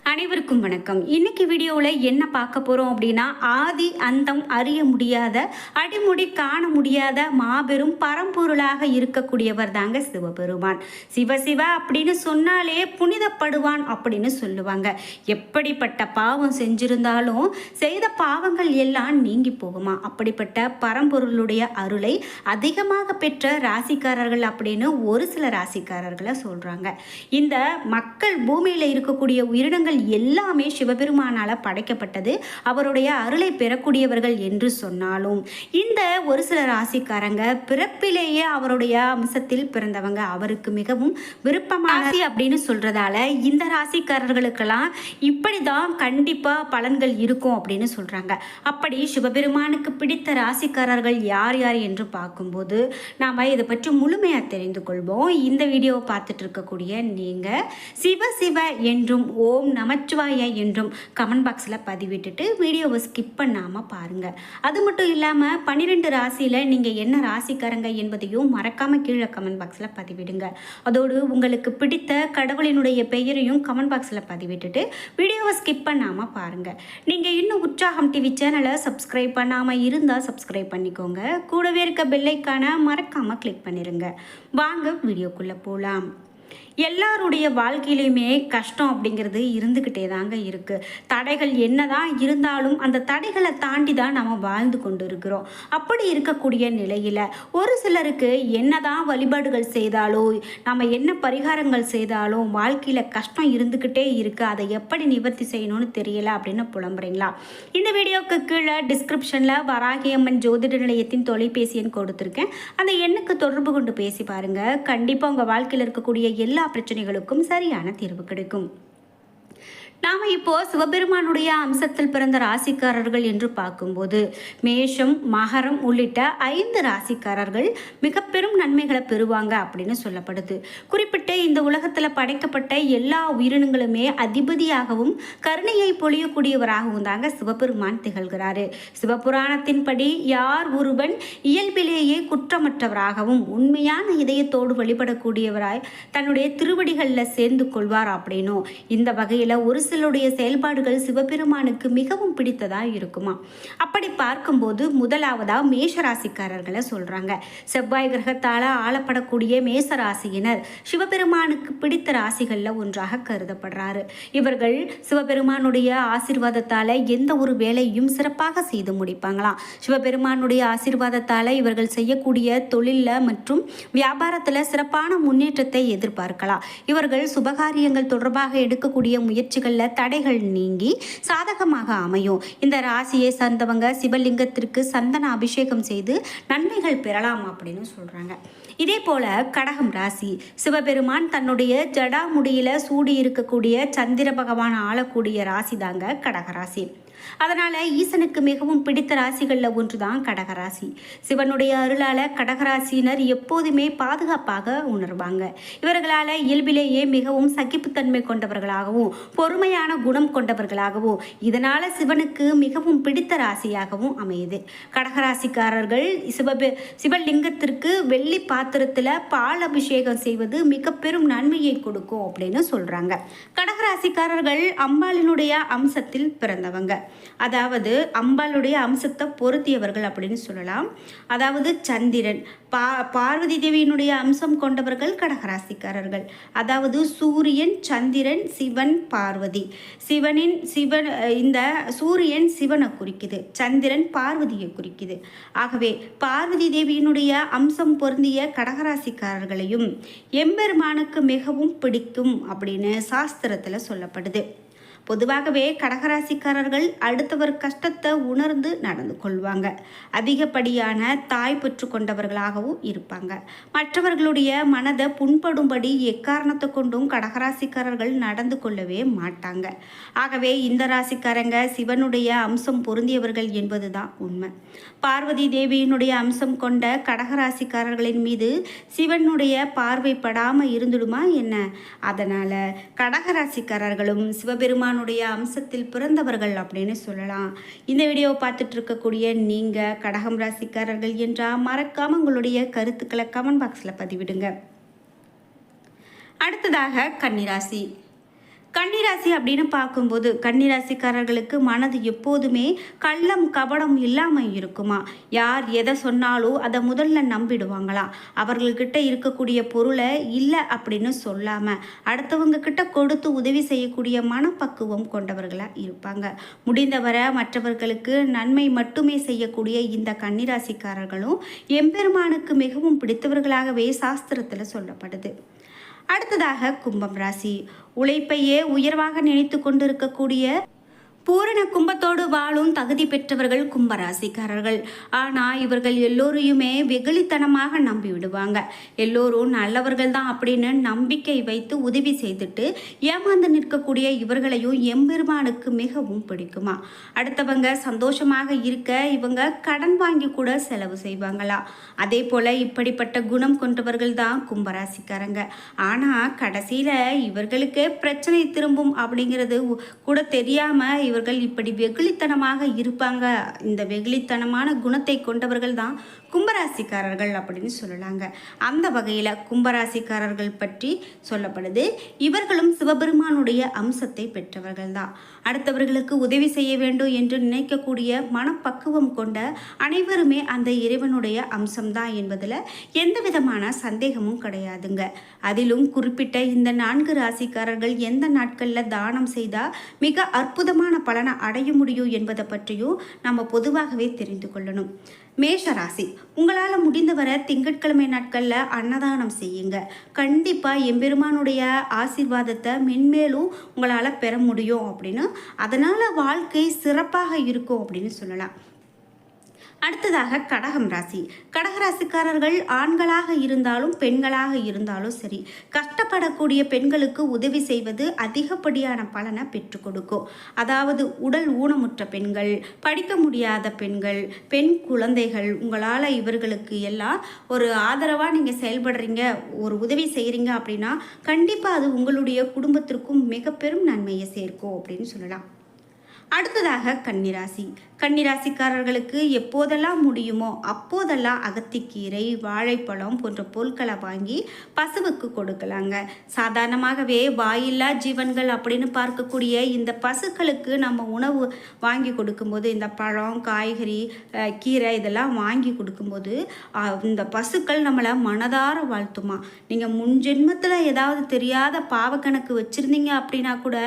அனைவருக்கும் வணக்கம். இன்னைக்கு வீடியோவில் என்ன பார்க்க போகிறோம் அப்படின்னா ஆதி அந்தம் அறிய முடியாத அடிமுடி காண முடியாத மாபெரும் பரம்பொருளாக இருக்கக்கூடியவர் தாங்க சிவபெருமான். சிவ சிவ அப்படின்னு சொன்னாலே புனிதப்படுவான் அப்படின்னு சொல்லுவாங்க. எப்படிப்பட்ட பாவம் செஞ்சிருந்தாலும் செய்த பாவங்கள் எல்லாம் நீங்கி போகுமா? அப்படிப்பட்ட பரம்பொருளுடைய அருளை அதிகமாக பெற்ற ராசிக்காரர்கள் அப்படின்னு ஒரு சில ராசிக்காரர்களை சொல்கிறாங்க இந்த மக்கள் பூமியில் இருக்கக்கூடிய உயிரினங்கள் எல்லாமே சிவபெருமானால் படைக்கப்பட்டது. அவருடைய அருளை பெறக்கூடியவர்கள் என்று சொன்னாலும் இந்த ஒரு சில ராசிக்காரங்க பிறப்பிலேயே அவருடைய அம்சத்தில் பிறந்தவங்க அவருக்கு மிகவும் விருப்பமான அப்படின்னு சொல்றதால இந்த ராசிக்காரர்களுக்கெல்லாம் இப்படி தான் கண்டிப்பாக பலன்கள் இருக்கும் அப்படின்னு சொல்றாங்க. அப்படி சிவபெருமானுக்கு பிடித்த ராசிக்காரர்கள் யார் யார் என்று பார்க்கும்போது நாம் இதை பற்றி முழுமையாக தெரிந்து கொள்வோம். இந்த வீடியோவை பார்த்துட்டு இருக்கக்கூடிய நீங்கள் சிவ சிவ என்றும் ஓம் நமச்சிவாய என்றும் கமெண்ட் பாக்ஸில் பதிவிட்டுட்டு வீடியோவை ஸ்கிப் பண்ணாமல் பாருங்கள் அது மட்டும் இல்லாமல் பன்னிரெண்டு ராசியில் நீங்கள் என்ன ராசிக்காரங்க என்பதையும் மறக்காமல் கீழே கமெண்ட் பாக்ஸில் பதிவிடுங்க. அதோடு உங்களுக்கு பிடித்த கடவுளினுடைய பெயரையும் கமெண்ட் பாக்ஸில் பதிவிட்டுட்டு வீடியோவை ஸ்கிப் பண்ணாமல் பாருங்கள் நீங்கள் இன்னும் உற்சாகம் டிவி சேனலை சப்ஸ்கிரைப் பண்ணாமல் இருந்தால் சப்ஸ்கிரைப் பண்ணிக்கோங்க. கூடவே இருக்க பெல்லைக்கான மறக்காமல் கிளிக் பண்ணிடுங்க வாங்க வீடியோக்குள்ளே போகலாம் எல்லாருடைய வாழ்க்கையிலையுமே கஷ்டம் அப்படிங்கிறது இருந்துக்கிட்டே தாங்க இருக்குது தடைகள் என்னதான் இருந்தாலும் அந்த தடைகளை தாண்டி தான் நம்ம வாழ்ந்து கொண்டு இருக்கிறோம் அப்படி இருக்கக்கூடிய நிலையில் ஒரு சிலருக்கு என்னதான் வழிபாடுகள் செய்தாலோ நம்ம என்ன பரிகாரங்கள் செய்தாலும் வாழ்க்கையில் கஷ்டம் இருந்துக்கிட்டே இருக்குது அதை எப்படி நிவர்த்தி செய்யணும்னு தெரியல அப்படின்னு புலம்புறீங்களா? இந்த வீடியோவுக்கு கீழே டிஸ்கிரிப்ஷனில் வராகியம்மன் ஜோதிட நிலையத்தின் தொலைபேசி எண் கொடுத்துருக்கேன். அந்த எண்ணுக்கு தொடர்பு கொண்டு பேசி பாருங்கள் கண்டிப்பாக உங்கள் வாழ்க்கையில் இருக்கக்கூடிய எல்லா பிரச்சனைகளுக்கும் சரியான தீர்வு கிடைக்கும். நாம் இப்போ சிவபெருமானுடைய அம்சத்தில் பிறந்த ராசிக்காரர்கள் என்று பார்க்கும்போது மேஷம் மகரம் உள்ளிட்ட ஐந்து ராசிக்காரர்கள் மிக பெரும் நன்மைகளை பெறுவாங்க அப்படின்னு சொல்லப்படுது. குறிப்பிட்ட இந்த உலகத்தில் படைக்கப்பட்ட எல்லா உயிரினங்களுமே அதிபதியாகவும் கருணையை பொழியக்கூடியவராகவும் தாங்க சிவபெருமான் திகழ்கிறாரு. சிவபுராணத்தின்படி யார் ஒருவன் இயல்பிலேயே குற்றமற்றவராகவும் உண்மையான இதயத்தோடு வழிபடக்கூடியவராய் தன்னுடைய திருவடிகளில் சேர்ந்து கொள்வார் அப்படின்னும் இந்த வகையில் ஒரு சிலருடைய செயல்பாடுகள் சிவபெருமானுக்கு மிகவும் பிடித்ததா இருக்குமா? அப்படி பார்க்கும்போது முதலாவதா மேஷராசிக்காரர்களை சொல்றாங்க. செவ்வாய் கிரகத்தால ஆளப்படக்கூடிய மேசராசியினர் சிவபெருமானுக்கு பிடித்த ராசிகள்ல ஒன்றாக கருதப்படுறாரு. இவர்கள் சிவபெருமானுடைய ஆசீர்வாதத்தால எந்த ஒரு வேலையும் சிறப்பாக செய்து முடிப்பாங்களாம். சிவபெருமானுடைய ஆசிர்வாதத்தால இவர்கள் செய்யக்கூடிய தொழில மற்றும் வியாபாரத்துல சிறப்பான முன்னேற்றத்தை எதிர்பார்க்கலாம். இவர்கள் சுபகாரியங்கள் தொடர்பாக எடுக்கக்கூடிய முயற்சிகளில் தடைகள் நீங்கி சாதகமாக அமையும். இந்த ராசியை சார்ந்தவங்க சிவலிங்கத்திற்கு சந்தன அபிஷேகம் செய்து நன்மைகள் பெறலாம் அப்படின்னு சொல்றாங்க. இதே போல கடகம் ராசி சிவபெருமான் தன்னுடைய ஜடாமுடியில் சூடி இருக்கக்கூடிய சந்திர பகவான் ஆளக்கூடிய ராசி தாங்க கடகராசி அதனால் ஈசனுக்கு மிகவும் பிடித்த ராசிகளில் ஒன்று தான் கடகராசி. சிவனுடைய அருளால் கடகராசியினர் எப்போதுமே பாதுகாப்பாக உணர்வாங்க. இவர்களால் இயல்பிலேயே மிகவும் சகிப்புத்தன்மை கொண்டவர்களாகவும் பொறுமையான குணம் கொண்டவர்களாகவும் இதனால் சிவனுக்கு மிகவும் பிடித்த ராசியாகவும் அமையுது. கடகராசிக்காரர்கள் சிவபெ சிவலிங்கத்திற்கு வெள்ளி பாத்திரத்தில் பால் அபிஷேகம் செய்வது மிக பெரும் நன்மையை கொடுக்கும் அப்படின்னு சொல்கிறாங்க கடகராசிக்காரர்கள் அம்பாளினுடைய அம்சத்தில் பிறந்தவங்க. அதாவது அம்பாளுடைய அம்சத்தை பொருத்தியவர்கள் அப்படின்னு சொல்லலாம். அதாவது சந்திரன் பா பார்வதி தேவியினுடைய அம்சம் கொண்டவர்கள் கடகராசிக்காரர்கள். அதாவது சூரியன் சந்திரன் சிவன் பார்வதி. சிவனின் சிவன் இந்த சூரியன் சிவனை குறிக்குது. சந்திரன் பார்வதியை குறிக்குது. ஆகவே பார்வதி தேவியினுடைய அம்சம் பொருந்திய கடகராசிக்காரர்களையும் எம்பெருமானுக்கு மிகவும் பிடிக்கும் அப்படின்னு சாஸ்திரத்தில் சொல்லப்படுது. பொதுவாகவே கடகராசிக்காரர்கள் அடுத்தவர் கஷ்டத்தை உணர்ந்து நடந்து கொள்வாங்க. அதிகப்படியான தாய் பெற்று கொண்டவர்களாகவும் இருப்பாங்க. மற்றவர்களுடைய மனதை புண்படும்படி எக்காரணத்தை கொண்டும் கடகராசிக்காரர்கள் நடந்து கொள்ளவே மாட்டாங்க. ஆகவே இந்த ராசிக்காரங்க சிவனுடைய அம்சம் பொருந்தியவர்கள் என்பதுதான் உண்மை. பார்வதி தேவியினுடைய அம்சம் கொண்ட கடகராசிக்காரர்களின் மீது சிவனுடைய பார்வைப்படாமல் இருந்துடுமா என்ன? அதனால கடகராசிக்காரர்களும் சிவபெருமான் பகவானுடைய அம்சத்தில் பிறந்தவர்கள் அப்படின்னு சொல்லலாம். இந்த வீடியோவை பார்த்துட்டு இருக்கக்கூடிய நீங்கள் கடகம் ராசிக்காரர்கள் என்றால் மறக்காமல் உங்களுடைய கருத்துக்களை கமெண்ட் பாக்ஸில் பதிவிடுங்க. அடுத்ததாக கன்னிராசி. கன்னிராசி அப்படின்னு பார்க்கும்போது கன்னிராசிக்காரர்களுக்கு மனது எப்போதுமே கள்ளம் கபடம் இல்லாமல் இருக்குமா? யார் எதை சொன்னாலும் அதை முதல்ல நம்பிடுவாங்களாம் அவர்கள்கிட்ட இருக்கக்கூடிய பொருளை இல்லை அப்படின்னு சொல்லாமல் அடுத்தவங்க கிட்ட கொடுத்து உதவி செய்யக்கூடிய மனப்பக்குவம் கொண்டவர்களாக இருப்பாங்க. முடிந்தவரை மற்றவர்களுக்கு நன்மை மட்டுமே செய்யக்கூடிய இந்த கன்னிராசிக்காரர்களும் எம்பெருமானுக்கு மிகவும் பிடித்தவர்களாகவே சாஸ்திரத்தில் சொல்லப்படுது. அடுத்ததாக கும்பம் ராசி. உழைப்பையே உயர்வாக நினைத்து கொண்டிருக்கக்கூடிய பூரண கும்பத்தோடு வாழும் தகுதி பெற்றவர்கள் கும்பராசிக்காரர்கள். ஆனால் இவர்கள் எல்லோரையுமே வெகுளித்தனமாக நம்பி விடுவாங்க எல்லோரும் நல்லவர்கள் தான் அப்படின்னு நம்பிக்கை வைத்து உதவி செய்துட்டு ஏமாந்து நிற்கக்கூடிய இவர்களையும் எம்பெருமானுக்கு மிகவும் பிடிக்குமா. அடுத்தவங்க சந்தோஷமாக இருக்க இவங்க கடன் வாங்கி கூட செலவு செய்வாங்களா. அதே போல் இப்படிப்பட்ட குணம் கொண்டவர்கள் தான் கும்பராசிக்காரங்க. ஆனால் கடைசியில் இவர்களுக்கே பிரச்சனை திரும்பும் அப்படிங்கிறது கூட தெரியாமல் இவர்கள் இப்படி வெகுளித்தனமாக இருப்பாங்க. இந்த வெகுளித்தனமான குணத்தை கொண்டவர்கள் தான் கும்பராசிக்காரர்கள் அப்படின்னு சொல்லலாங்க. அந்த வகையில் கும்பராசிக்காரர்கள் பற்றி சொல்லப்படுது. இவர்களும் சிவபெருமானுடைய அம்சத்தை பெற்றவர்கள் தான். அடுத்தவர்களுக்கு உதவி செய்ய வேண்டும் என்று நினைக்கக்கூடிய மனப்பக்குவம் கொண்ட அனைவருமே அந்த இறைவனுடைய அம்சம்தான் என்பதில் எந்த விதமான சந்தேகமும் கிடையாதுங்க. அதிலும் குறிப்பிட்ட இந்த நான்கு ராசிக்காரர்கள் எந்த நாட்களில் தானம் செய்தால் மிக அற்புதமான பலனை அடைய முடியும் என்பதை பற்றியும் நம்ம பொதுவாகவே தெரிந்து கொள்ளணும். மேஷராசி உங்களால் முடிந்தவரை திங்கட்கிழமை நாட்களில் அன்னதானம் செய்யுங்க. கண்டிப்பாக எம்பெருமானுடைய ஆசீர்வாதத்தை மென்மேலும் உங்களால் பெற முடியும் அப்படின்னு. அதனால் வாழ்க்கை சிறப்பாக இருக்கும் அப்படின்னு சொல்லலாம். அடுத்ததாக கடகம் ராசி. கடகராசிக்காரர்கள் ஆண்களாக இருந்தாலும் பெண்களாக இருந்தாலும் சரி கஷ்டப்படக்கூடிய பெண்களுக்கு உதவி செய்வது அதிகப்படியான பலனை பெற்றுக் கொடுக்கும். அதாவது உடல் ஊனமுற்ற பெண்கள் படிக்க முடியாத பெண்கள் பெண் குழந்தைகள் உங்களால் இவர்களுக்கு எல்லாம் ஒரு ஆதரவாக நீங்கள் செயல்படுறீங்க ஒரு உதவி செய்கிறீங்க அப்படின்னா கண்டிப்பாக அது உங்களுடைய குடும்பத்திற்கும் மிக பெரும் நன்மையை சேர்க்கும் அப்படின்னு சொல்லலாம். அடுத்ததாக கன்னிராசி. கன்னிராசிக்காரர்களுக்கு எப்போதெல்லாம் முடியுமோ அப்போதெல்லாம் அகத்திக்கீரை வாழைப்பழம் போன்ற பொருட்களை வாங்கி பசுவுக்கு கொடுக்கலாங்க. சாதாரணமாகவே வாயில்லா ஜீவன்கள் அப்படின்னு பார்க்கக்கூடிய இந்த பசுக்களுக்கு நம்ம உணவு வாங்கி கொடுக்கும்போது இந்த பழம் காய்கறி கீரை இதெல்லாம் வாங்கி கொடுக்கும்போது இந்த பசுக்கள் நம்மளை மனதார வாழ்த்துமா. நீங்கள் முன் ஜென்மத்தில் ஏதாவது தெரியாத பாவக்கணக்கு வச்சுருந்தீங்க அப்படின்னா கூட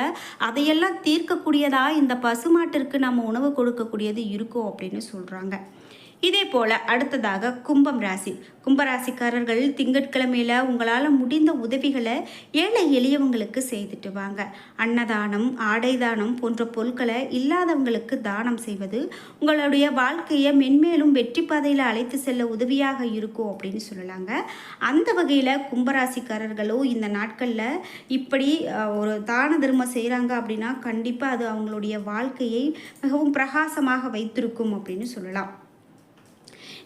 அதையெல்லாம் தீர்க்கக்கூடியதாக இந்த பசுமாட்டிற்கு நம்ம உணவு கொடுக்கக்கூடியது இருக்கும் அப்படின்னு சொல்கிறாங்க இதே போல் அடுத்ததாக கும்பம் ராசி. கும்பராசிக்காரர்கள் திங்கட்கிழமையில் உங்களால் முடிந்த உதவிகளை ஏழை எளியவங்களுக்கு செய்துட்டு வாங்க. அன்னதானம் ஆடை தானம் போன்ற பொருட்களை இல்லாதவங்களுக்கு தானம் செய்வது உங்களுடைய வாழ்க்கையை மென்மேலும் வெற்றி பாதையில் அழைத்து செல்ல உதவியாக இருக்கும் அப்படின்னு சொல்லலாங்க. அந்த வகையில் கும்பராசிக்காரர்களோ இந்த நாட்களில் இப்படி ஒரு தான தர்மம் செய்கிறாங்க அப்படின்னா கண்டிப்பாக அது அவங்களுடைய வாழ்க்கையை மிகவும் பிரகாசமாக வைத்திருக்கும் அப்படின்னு சொல்லலாம்.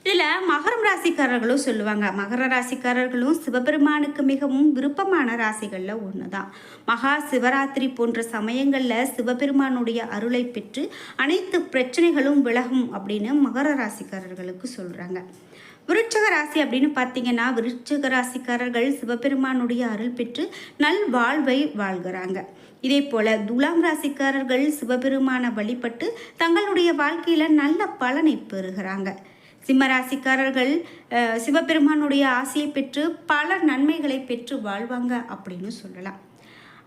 இதில் மகரம் ராசிக்காரர்களும் சொல்லுவாங்க. மகர ராசிக்காரர்களும் சிவபெருமானுக்கு மிகவும் விருப்பமான ராசிகளில் ஒன்று தான் மகா சிவராத்திரி போன்ற சமயங்களில் சிவபெருமானுடைய அருளை பெற்று அனைத்து பிரச்சனைகளும் விலகும் அப்படின்னு மகர ராசிக்காரர்களுக்கு சொல்கிறாங்க விருட்சக ராசி அப்படின்னு பார்த்தீங்கன்னா விருட்சக ராசிக்காரர்கள் சிவபெருமானுடைய அருள் பெற்று நல் வாழ்வை வாழ்கிறாங்க. இதே போல துலாம் ராசிக்காரர்கள் சிவபெருமான வழிபட்டு தங்களுடைய வாழ்க்கையில் நல்ல பலனை பெறுகிறாங்க. சிம்மராசிக்காரர்கள் சிவபெருமானுடைய ஆசையை பெற்று பல நன்மைகளை பெற்று வாழ்வாங்க அப்படின்னு சொல்லலாம்.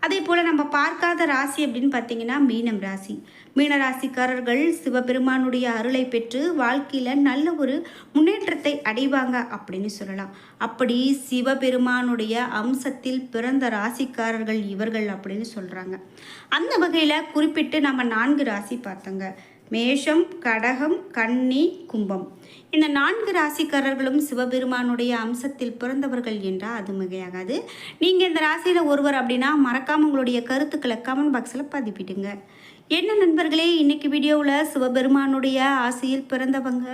அதே போல் நம்ம பார்க்காத ராசி அப்படின்னு பார்த்தீங்கன்னா மீனம் ராசி. மீன ராசிக்காரர்கள் சிவபெருமானுடைய அருளை பெற்று வாழ்க்கையில் நல்ல ஒரு முன்னேற்றத்தை அடைவாங்க அப்படின்னு சொல்லலாம். அப்படி சிவபெருமானுடைய அம்சத்தில் பிறந்த ராசிக்காரர்கள் இவர்கள் அப்படின்னு சொல்கிறாங்க அந்த வகையில் குறிப்பிட்டு நம்ம நான்கு ராசி பார்த்தோங்க. மேஷம் கடகம் கன்னி கும்பம். இந்த நான்கு ராசிக்காரர்களும் சிவபெருமானுடைய அம்சத்தில் பிறந்தவர்கள் என்றால் அது மிகையாகாது. நீங்கள் இந்த ராசியில் ஒருவர் அப்படின்னா மறக்காமல் உங்களுடைய கருத்துக்களை கமெண்ட் பாக்ஸில் பதிப்பிடுங்க. என்ன நண்பர்களே இன்னைக்கு வீடியோவில் சிவபெருமானுடைய ஆசையில் பிறந்தவங்க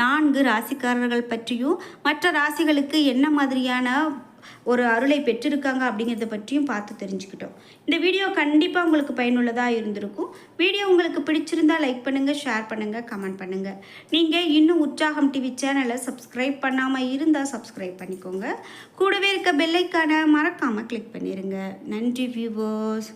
நான்கு ராசிக்காரர்கள் பற்றியும் மற்ற ராசிகளுக்கு என்ன மாதிரியான ஒரு அருளை பெற்றிருக்காங்க அப்படிங்கிறத பற்றியும் பார்த்து தெரிஞ்சுக்கிட்டோம். இந்த வீடியோ கண்டிப்பாக உங்களுக்கு பயனுள்ளதாக இருந்திருக்கும். வீடியோ உங்களுக்கு பிடிச்சிருந்தா லைக் பண்ணுங்கள் ஷேர் பண்ணுங்கள் கமெண்ட் பண்ணுங்கள் நீங்கள் இன்னும் உற்சாகம் டிவி சேனலை சப்ஸ்கிரைப் பண்ணாமல் இருந்தால் சப்ஸ்கிரைப் பண்ணிக்கோங்க. கூடவே இருக்க பெல்லைக்கான மறக்காமல் கிளிக் பண்ணிடுங்க நன்றி வியூவர்ஸ்